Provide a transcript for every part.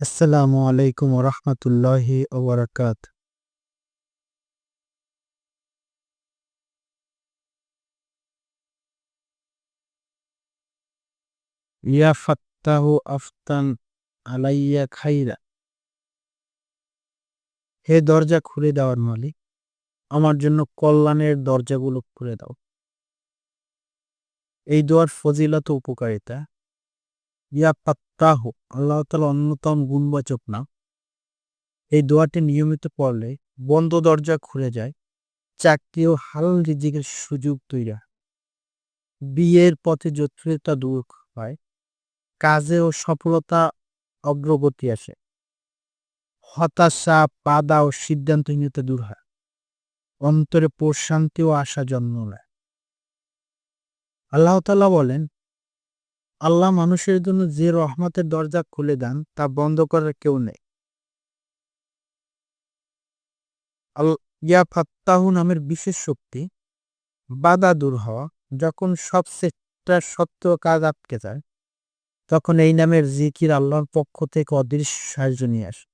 আসসালামু আলাইকুম রহমতুল্লাহি ওবরাকাত। ইয়া ফাত্তাহু আফতান আলাইয়া খাইরা। হে দরজা খুলে দেওয়ার মালিক, আমার জন্য কল্যাণের দরজাগুলো খুলে দাও। এই দোয়ার ফজিলত উপকারিতা ইয়া আল্লাহ তালা অন্যতম গুণবাচক না। এই দোয়াটি নিয়মিত পড়লে বন্ধ দরজা খুলে যায়, চাকরি ও হাল রিজিকের সুযোগ তৈরি হয়। বিয়ের পথে জটিলতা দূর হয়, কাজে ও সফলতা অগ্রগতি আসে। হতাশা, বাধা ও সিদ্ধান্তহীনতা দূর হয়, অন্তরে প্রশান্তি ও আশা জন্ম নেয়। আল্লাহ তালা বলেন আল্লাহ মানুষের জন্য যে রহমতের দরজা খুলে দেন, তা বন্ধ করার কেউ নেই। ইয়া নামের বিশেষ শক্তি, বাধা দূর হওয়া, যখন সব চেষ্টা সত্য কাজ আটকে যায়, তখন এই নামের জিকির আল্লাহর পক্ষ থেকে অদৃশ্য সাহায্য নিয়ে আসে।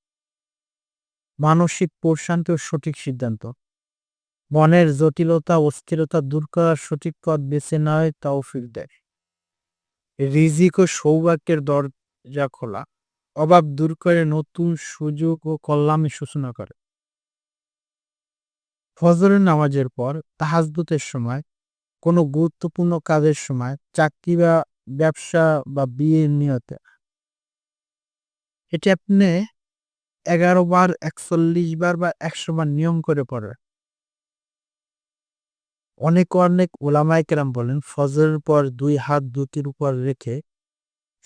মানসিক প্রশান্তি ও সঠিক সিদ্ধান্ত। মনের জটিলতা, অস্থিরতা দূর করার সঠিক পথ বেছে নেয় তাও ফির দেয়। রিজিক ও সৌভাগ্যের দরজা খোলা। অভাব দূর করে নতুন সুযোগ ও কল্যাণের সূচনা করে। ফজরের নামাজের পর তাহাজদুতের সময়, কোনো গুরুত্বপূর্ণ কাজের সময়, চাকরি বা ব্যবসা বা বিয়ের নিয়তে। এটি আপনি এগারো বার, একচল্লিশ বার বা একশো বার নিয়ম করে পড়ে। অনেক অনেক ওলামাইকেরাম বলেন, ফজরের পর দুই হাত দুটির উপর রেখে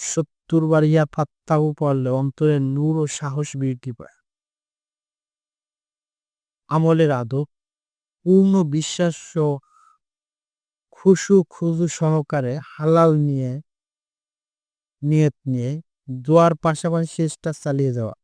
সত্তর বার ইয়া পড়লে অন্তরে নূর ও সাহস বৃদ্ধি পায়। আমলের আদব, পূর্ণ বিশ্বাস ও খুশু খুজু সহকারে হালাল নিয়ে, নিয়ত নিয়ে দোয়ার পাশাপাশি চেষ্টা চালিয়ে যাওয়া।